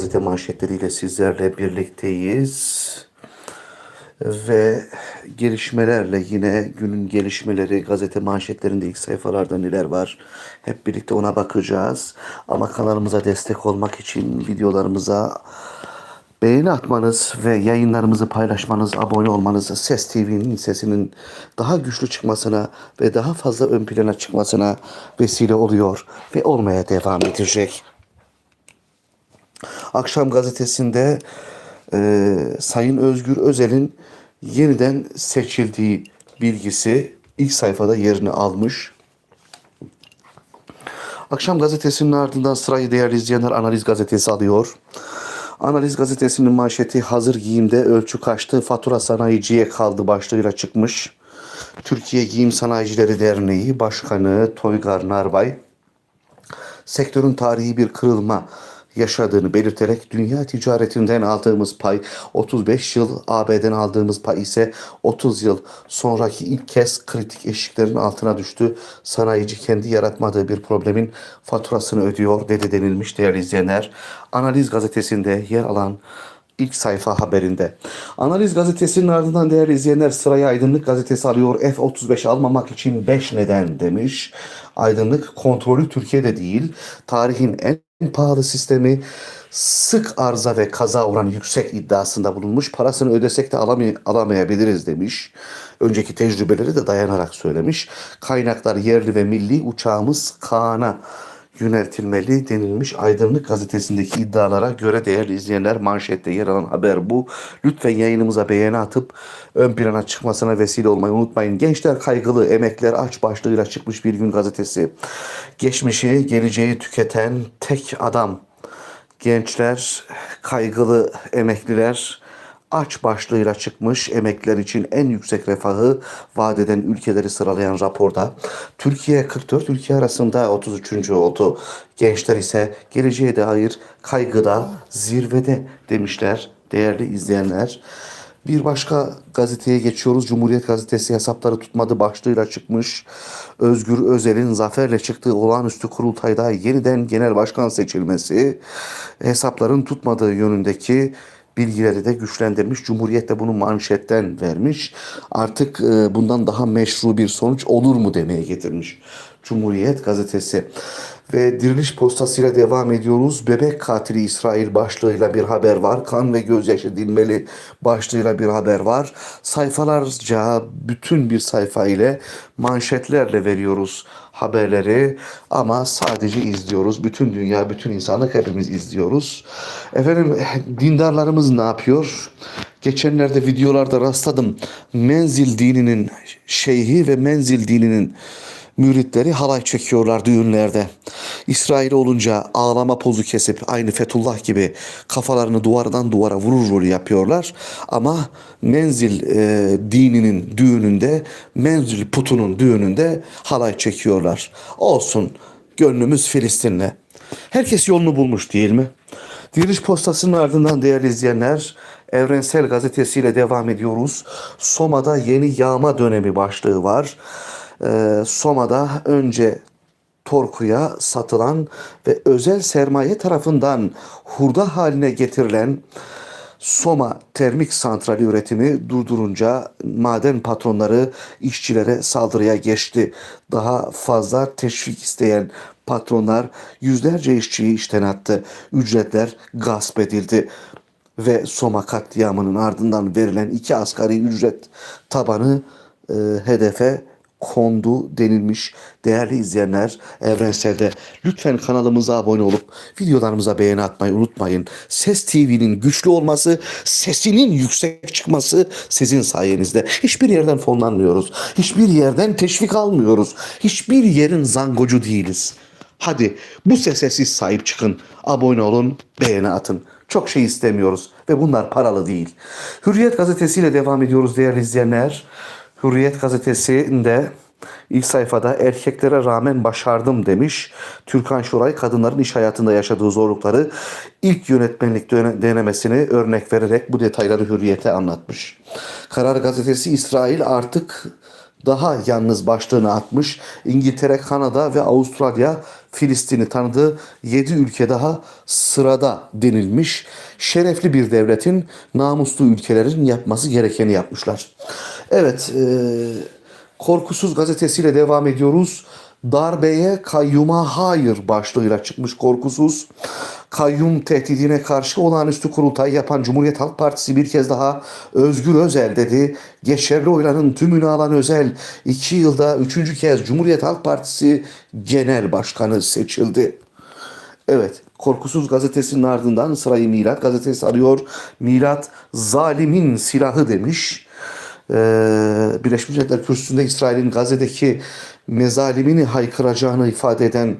Gazete manşetleriyle sizlerle birlikteyiz. Ve gelişmelerle yine günün gelişmeleri gazete manşetlerinde ilk sayfalarda neler var hep birlikte ona bakacağız. Ama kanalımıza destek olmak için videolarımıza beğeni atmanız ve yayınlarımızı paylaşmanız, abone olmanız Ses TV'nin sesinin daha güçlü çıkmasına ve daha fazla ön plana çıkmasına vesile oluyor ve olmaya devam edecek. Akşam gazetesinde e, Sayın Özgür Özel'in yeniden seçildiği bilgisi ilk sayfada yerini almış. Akşam gazetesinin ardından sırayı değerli izleyenler Analiz gazetesi alıyor. Analiz gazetesinin manşeti hazır giyimde ölçü kaçtı, fatura sanayiciye kaldı başlığıyla çıkmış. Türkiye Giyim Sanayicileri Derneği Başkanı Toygar Narbay, sektörün tarihi bir kırılma yaşadığını belirterek dünya ticaretinden aldığımız pay 35 yıl, AB'den aldığımız pay ise 30 yıl sonraki ilk kez kritik eşiklerin altına düştü. Sanayici kendi yaratmadığı bir problemin faturasını ödüyor dedi denilmiş değerli izleyenler. Analiz gazetesinde yer alan ilk sayfa haberinde. Analiz gazetesinin ardından değerli izleyenler sıraya Aydınlık gazetesi alıyor. F-35 almamak için 5 neden demiş. Aydınlık kontrolü Türkiye'de değil. Tarihin en pahalı sistemi sık arıza ve kaza oranı yüksek iddiasında bulunmuş. Parasını ödesek de alamay- alamayabiliriz demiş. Önceki tecrübeleri de dayanarak söylemiş. Kaynaklar yerli ve milli uçağımız Kaan'a yöneltilmeli denilmiş Aydınlık gazetesindeki iddialara göre değerli izleyenler manşette yer alan haber bu. Lütfen yayınımıza beğeni atıp ön plana çıkmasına vesile olmayı unutmayın. Gençler kaygılı, emekler aç başlığıyla çıkmış bir gün gazetesi. Geçmişi, geleceği tüketen tek adam. Gençler, kaygılı emekliler aç başlığıyla çıkmış emekliler için en yüksek refahı vaat eden ülkeleri sıralayan raporda Türkiye 44 ülke arasında 33. oldu. Gençler ise geleceğe dair kaygıda zirvede demişler değerli izleyenler. Bir başka gazeteye geçiyoruz. Cumhuriyet Gazetesi hesapları tutmadı başlığıyla çıkmış. Özgür Özel'in zaferle çıktığı olağanüstü kurultayda yeniden genel başkan seçilmesi hesapların tutmadığı yönündeki bilgileri de güçlendirmiş. Cumhuriyet de bunu manşetten vermiş. Artık e, bundan daha meşru bir sonuç olur mu demeye getirmiş. Cumhuriyet gazetesi. Ve diriliş postasıyla devam ediyoruz. Bebek katili İsrail başlığıyla bir haber var. Kan ve gözyaşı dilmeli başlığıyla bir haber var. Sayfalarca bütün bir sayfa ile manşetlerle veriyoruz haberleri ama sadece izliyoruz. Bütün dünya, bütün insanlık hepimiz izliyoruz. Efendim dindarlarımız ne yapıyor? Geçenlerde videolarda rastladım. Menzil dininin şeyhi ve menzil dininin müritleri halay çekiyorlar düğünlerde. İsrail olunca ağlama pozu kesip aynı Fethullah gibi kafalarını duvardan duvara vurur rolü yapıyorlar. Ama menzil e, dininin düğününde, menzil putunun düğününde halay çekiyorlar. Olsun gönlümüz Filistin'le. Herkes yolunu bulmuş değil mi? Diriliş postasının ardından değerli izleyenler Evrensel Gazetesi'yle devam ediyoruz. Soma'da yeni yağma dönemi başlığı var. Ee, Soma'da önce Torku'ya satılan ve özel sermaye tarafından hurda haline getirilen Soma termik santrali üretimi durdurunca maden patronları işçilere saldırıya geçti. Daha fazla teşvik isteyen patronlar yüzlerce işçiyi işten attı. Ücretler gasp edildi ve Soma katliamının ardından verilen iki asgari ücret tabanı e, hedefe kondu denilmiş. Değerli izleyenler Evrensel'de lütfen kanalımıza abone olup videolarımıza beğeni atmayı unutmayın. Ses TV'nin güçlü olması, sesinin yüksek çıkması sizin sayenizde. Hiçbir yerden fonlanmıyoruz. Hiçbir yerden teşvik almıyoruz. Hiçbir yerin zangocu değiliz. Hadi bu sese siz sahip çıkın. Abone olun, beğeni atın. Çok şey istemiyoruz ve bunlar paralı değil. Hürriyet gazetesiyle devam ediyoruz değerli izleyenler. Hürriyet gazetesinde ilk sayfada erkeklere rağmen başardım demiş. Türkan Şoray kadınların iş hayatında yaşadığı zorlukları ilk yönetmenlik denemesini örnek vererek bu detayları Hürriyet'e anlatmış. Karar gazetesi İsrail artık daha yalnız başlığını atmış. İngiltere, Kanada ve Avustralya Filistin'i tanıdı. 7 ülke daha sırada denilmiş. Şerefli bir devletin namuslu ülkelerin yapması gerekeni yapmışlar. Evet, e, Korkusuz gazetesiyle devam ediyoruz. Darbeye kayyuma hayır başlığıyla çıkmış korkusuz. Kayyum tehdidine karşı olağanüstü kurultay yapan Cumhuriyet Halk Partisi bir kez daha Özgür Özel dedi. Geçerli oyların tümünü alan Özel iki yılda üçüncü kez Cumhuriyet Halk Partisi Genel Başkanı seçildi. Evet, Korkusuz gazetesinin ardından sırayı Milat gazetesi arıyor. Milat zalimin silahı demiş. Ee, Birleşmiş Milletler Kürsüsü'nde İsrail'in Gazze'deki mezalimini haykıracağını ifade eden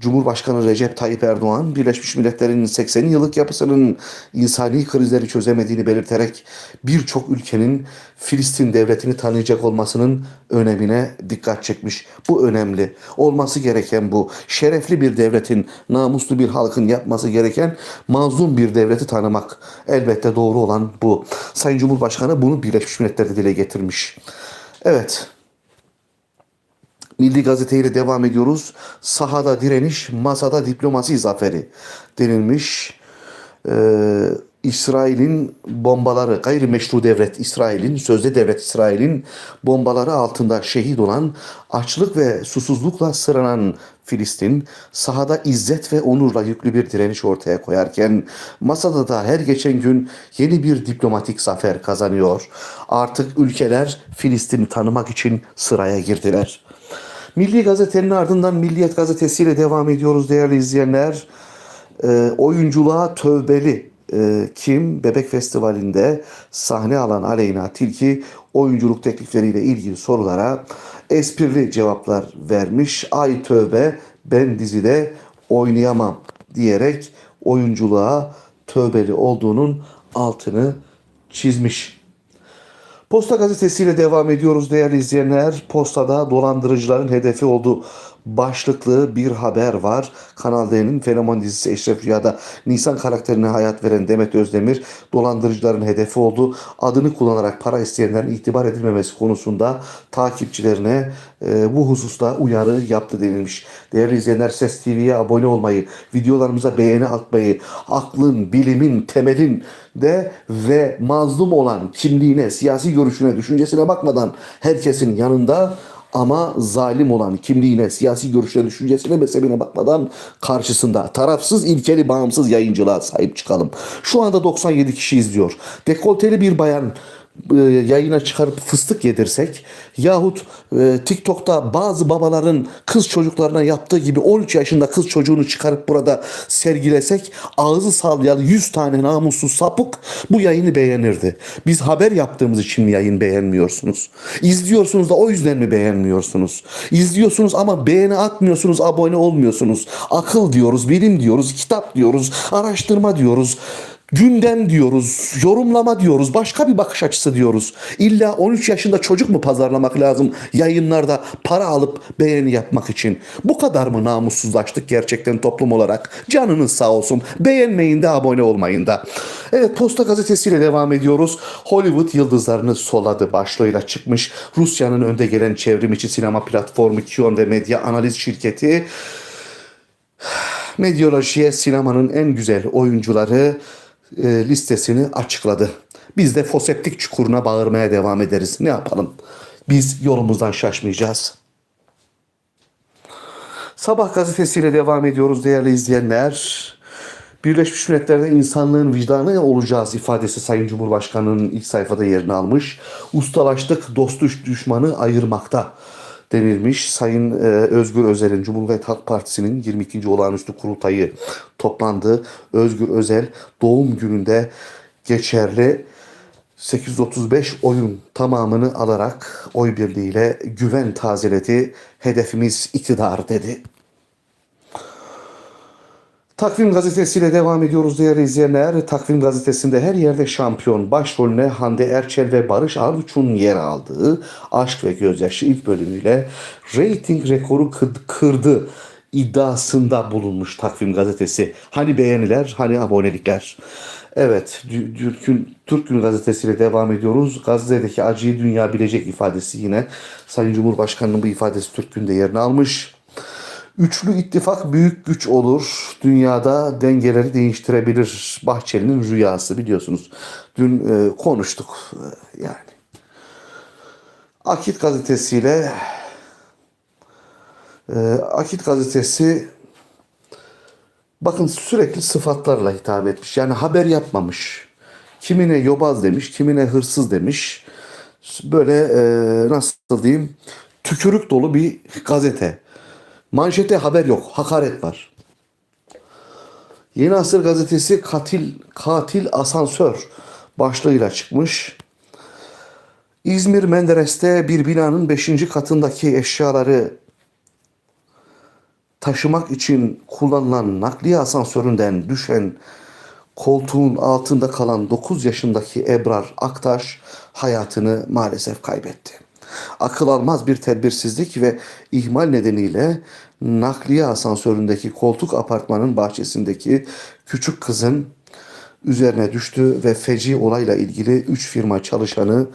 Cumhurbaşkanı Recep Tayyip Erdoğan, Birleşmiş Milletler'in 80 yıllık yapısının insani krizleri çözemediğini belirterek birçok ülkenin Filistin devletini tanıyacak olmasının önemine dikkat çekmiş. Bu önemli. Olması gereken bu. Şerefli bir devletin, namuslu bir halkın yapması gereken mazlum bir devleti tanımak. Elbette doğru olan bu. Sayın Cumhurbaşkanı bunu Birleşmiş Milletler'de dile getirmiş. Evet. Milli Gazete ile devam ediyoruz. Sahada direniş, masada diplomasi zaferi denilmiş. Ee, İsrail'in bombaları, gayrimeşru devlet İsrail'in, sözde devlet İsrail'in bombaları altında şehit olan, açlık ve susuzlukla sıranan Filistin, sahada izzet ve onurla yüklü bir direniş ortaya koyarken, masada da her geçen gün yeni bir diplomatik zafer kazanıyor. Artık ülkeler Filistin'i tanımak için sıraya girdiler. Milli Gazete'nin ardından Milliyet Gazetesi ile devam ediyoruz değerli izleyenler. E, oyunculuğa tövbeli e, kim Bebek Festivali'nde sahne alan Aleyna Tilki oyunculuk teklifleriyle ilgili sorulara esprili cevaplar vermiş. Ay tövbe ben dizide oynayamam diyerek oyunculuğa tövbeli olduğunun altını çizmiş. Posta gazetesiyle devam ediyoruz değerli izleyenler. Postada dolandırıcıların hedefi olduğu başlıklı bir haber var. Kanal D'nin fenomen dizisi Eşref Rüya'da Nisan karakterine hayat veren Demet Özdemir dolandırıcıların hedefi oldu. Adını kullanarak para isteyenlerin itibar edilmemesi konusunda takipçilerine e, bu hususta uyarı yaptı denilmiş. Değerli izleyenler Ses TV'ye abone olmayı, videolarımıza beğeni atmayı, aklın, bilimin, temelin de ve mazlum olan kimliğine, siyasi görüşüne, düşüncesine bakmadan herkesin yanında ama zalim olan kimliğine, siyasi görüşüne, düşüncesine, mezhebine bakmadan karşısında tarafsız, ilkeli, bağımsız yayıncılığa sahip çıkalım. Şu anda 97 kişi izliyor. Dekolteli bir bayan yayına çıkarıp fıstık yedirsek yahut e, TikTok'ta bazı babaların kız çocuklarına yaptığı gibi 13 yaşında kız çocuğunu çıkarıp burada sergilesek ağzı sallayalı 100 tane namussuz sapık bu yayını beğenirdi. Biz haber yaptığımız için mi yayın beğenmiyorsunuz? İzliyorsunuz da o yüzden mi beğenmiyorsunuz? İzliyorsunuz ama beğeni atmıyorsunuz, abone olmuyorsunuz. Akıl diyoruz, bilim diyoruz, kitap diyoruz, araştırma diyoruz gündem diyoruz, yorumlama diyoruz, başka bir bakış açısı diyoruz. İlla 13 yaşında çocuk mu pazarlamak lazım yayınlarda para alıp beğeni yapmak için? Bu kadar mı namussuzlaştık gerçekten toplum olarak? Canınız sağ olsun. Beğenmeyin de abone olmayın da. Evet Posta gazetesiyle devam ediyoruz. Hollywood yıldızlarını soladı başlığıyla çıkmış. Rusya'nın önde gelen çevrim içi sinema platformu Kion ve medya analiz şirketi Medyolojiye sinemanın en güzel oyuncuları e, listesini açıkladı. Biz de foseptik çukuruna bağırmaya devam ederiz. Ne yapalım? Biz yolumuzdan şaşmayacağız. Sabah gazetesiyle devam ediyoruz değerli izleyenler. Birleşmiş Milletler'de insanlığın vicdanı olacağız ifadesi Sayın Cumhurbaşkanı'nın ilk sayfada yerini almış. Ustalaştık dost düş- düşmanı ayırmakta denilmiş. Sayın e, Özgür Özel'in Cumhuriyet Halk Partisi'nin 22. olağanüstü kurultayı toplandı. Özgür Özel doğum gününde geçerli 835 oyun tamamını alarak oy birliğiyle güven tazeledi. Hedefimiz iktidar dedi. Takvim gazetesiyle devam ediyoruz değerli izleyenler. Takvim gazetesinde her yerde şampiyon başrolüne Hande Erçel ve Barış Arduç'un yer aldığı Aşk ve Gözyaşı ilk bölümüyle reyting rekoru kı- kırdı. iddiasında bulunmuş Takvim Gazetesi. Hani beğeniler, hani abonelikler. Evet, Türk'ün Türk Günü gazetesiyle devam ediyoruz. Gazetedeki acıyı dünya bilecek ifadesi yine Sayın Cumhurbaşkanı'nın bu ifadesi Türk Günü'nde yerini almış. Üçlü ittifak büyük güç olur. Dünyada dengeleri değiştirebilir. Bahçeli'nin rüyası biliyorsunuz. Dün e, konuştuk e, yani. Akit gazetesiyle e, Akit gazetesi bakın sürekli sıfatlarla hitap etmiş. Yani haber yapmamış. Kimine yobaz demiş, kimine hırsız demiş. Böyle e, nasıl diyeyim tükürük dolu bir gazete. Manşete haber yok, hakaret var. Yeni Asır gazetesi katil katil asansör başlığıyla çıkmış. İzmir Menderes'te bir binanın 5. katındaki eşyaları taşımak için kullanılan nakliye asansöründen düşen koltuğun altında kalan 9 yaşındaki Ebrar Aktaş hayatını maalesef kaybetti. Akıl almaz bir tedbirsizlik ve ihmal nedeniyle nakliye asansöründeki koltuk apartmanın bahçesindeki küçük kızın üzerine düştü ve feci olayla ilgili 3 firma çalışanı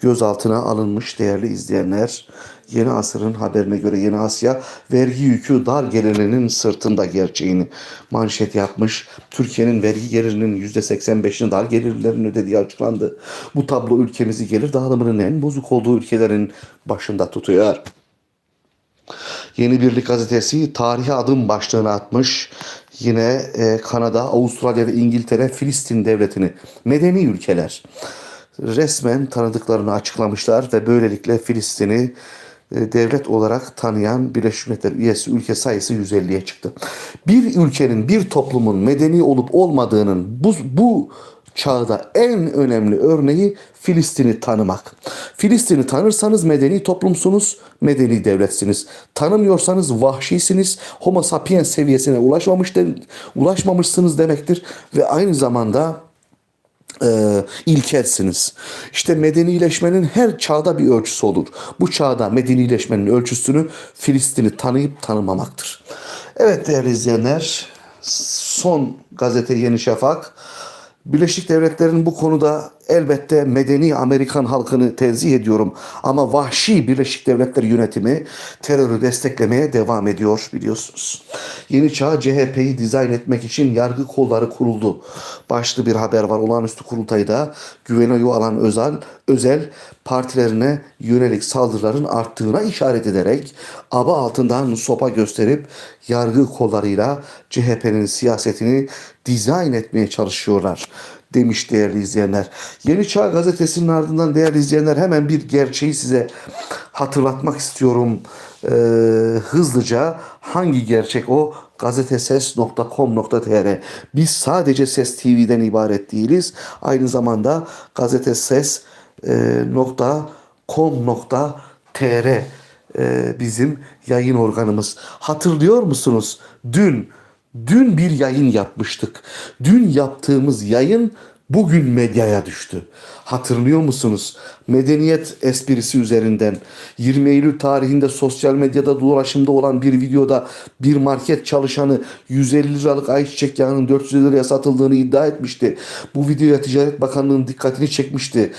gözaltına alınmış değerli izleyenler. Yeni Asır'ın haberine göre Yeni Asya vergi yükü dar gelirinin sırtında gerçeğini manşet yapmış. Türkiye'nin vergi gelirinin %85'ini dar gelirlerin ödediği açıklandı. Bu tablo ülkemizi gelir dağılımının en bozuk olduğu ülkelerin başında tutuyor. Yeni Birlik gazetesi tarihi adım başlığını atmış. Yine e, Kanada, Avustralya ve İngiltere Filistin devletini medeni ülkeler resmen tanıdıklarını açıklamışlar ve böylelikle Filistin'i devlet olarak tanıyan Birleşmiş Milletler üyesi ülke sayısı 150'ye çıktı. Bir ülkenin, bir toplumun medeni olup olmadığının bu, bu çağda en önemli örneği Filistin'i tanımak. Filistin'i tanırsanız medeni toplumsunuz, medeni devletsiniz. Tanımıyorsanız vahşisiniz, homo sapiens seviyesine ulaşmamış de, ulaşmamışsınız demektir ve aynı zamanda e, ilkelsiniz. İşte medenileşmenin her çağda bir ölçüsü olur. Bu çağda medenileşmenin ölçüsünü Filistin'i tanıyıp tanımamaktır. Evet değerli izleyenler, son gazete Yeni Şafak. Birleşik Devletler'in bu konuda elbette medeni Amerikan halkını tenzih ediyorum. Ama vahşi Birleşik Devletler yönetimi terörü desteklemeye devam ediyor biliyorsunuz. Yeni çağ CHP'yi dizayn etmek için yargı kolları kuruldu. Başlı bir haber var. Olağanüstü kurultayda güvene oyu alan özel, özel partilerine yönelik saldırıların arttığına işaret ederek aba altından sopa gösterip yargı kollarıyla CHP'nin siyasetini dizayn etmeye çalışıyorlar demiş değerli izleyenler. Yeni Çağ gazetesinin ardından değerli izleyenler hemen bir gerçeği size hatırlatmak istiyorum. Ee, hızlıca hangi gerçek o? gazeteses.com.tr Biz sadece Ses TV'den ibaret değiliz. Aynı zamanda gazeteses.com.tr e, bizim yayın organımız. Hatırlıyor musunuz? Dün Dün bir yayın yapmıştık. Dün yaptığımız yayın bugün medyaya düştü. Hatırlıyor musunuz? Medeniyet esprisi üzerinden 20 Eylül tarihinde sosyal medyada dolaşımda olan bir videoda bir market çalışanı 150 liralık ayçiçek yağının 400 liraya satıldığını iddia etmişti. Bu videoya Ticaret Bakanlığı'nın dikkatini çekmişti.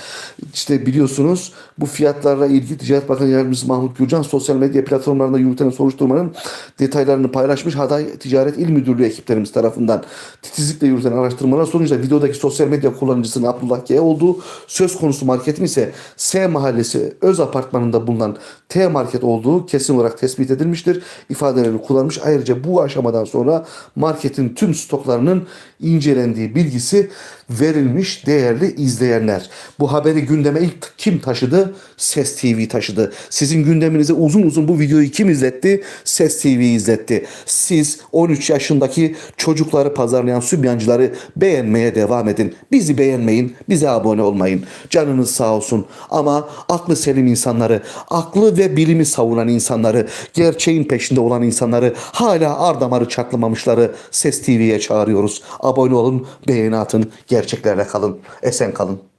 İşte biliyorsunuz bu fiyatlarla ilgili Ticaret Bakanı Yardımcısı Mahmut Gürcan sosyal medya platformlarında yürütülen soruşturmanın detaylarını paylaşmış. Haday Ticaret İl Müdürlüğü ekiplerimiz tarafından titizlikle yürütülen araştırmalar sonucunda videodaki sosyal medya kullanıcısının Abdullah G olduğu söz konusu marketin ise S mahallesi öz apartmanında bulunan T market olduğu kesin olarak tespit edilmiştir. ifadelerini kullanmış. Ayrıca bu aşamadan sonra marketin tüm stoklarının incelendiği bilgisi verilmiş değerli izleyenler. Bu haberi gündeme ilk kim taşıdı? Ses TV taşıdı. Sizin gündeminize uzun uzun bu videoyu kim izletti? Ses TV izletti. Siz 13 yaşındaki çocukları pazarlayan sübyancıları beğenmeye devam edin. Bizi beğenmeyin, bize abone olmayın. Canınız sağ olsun. Ama aklı selim insanları, aklı ve bilimi savunan insanları, gerçeğin peşinde olan insanları, hala ardamarı çatlamamışları Ses TV'ye çağırıyoruz. Abone olun, beğeni atın, gerçeklerle kalın. Esen kalın.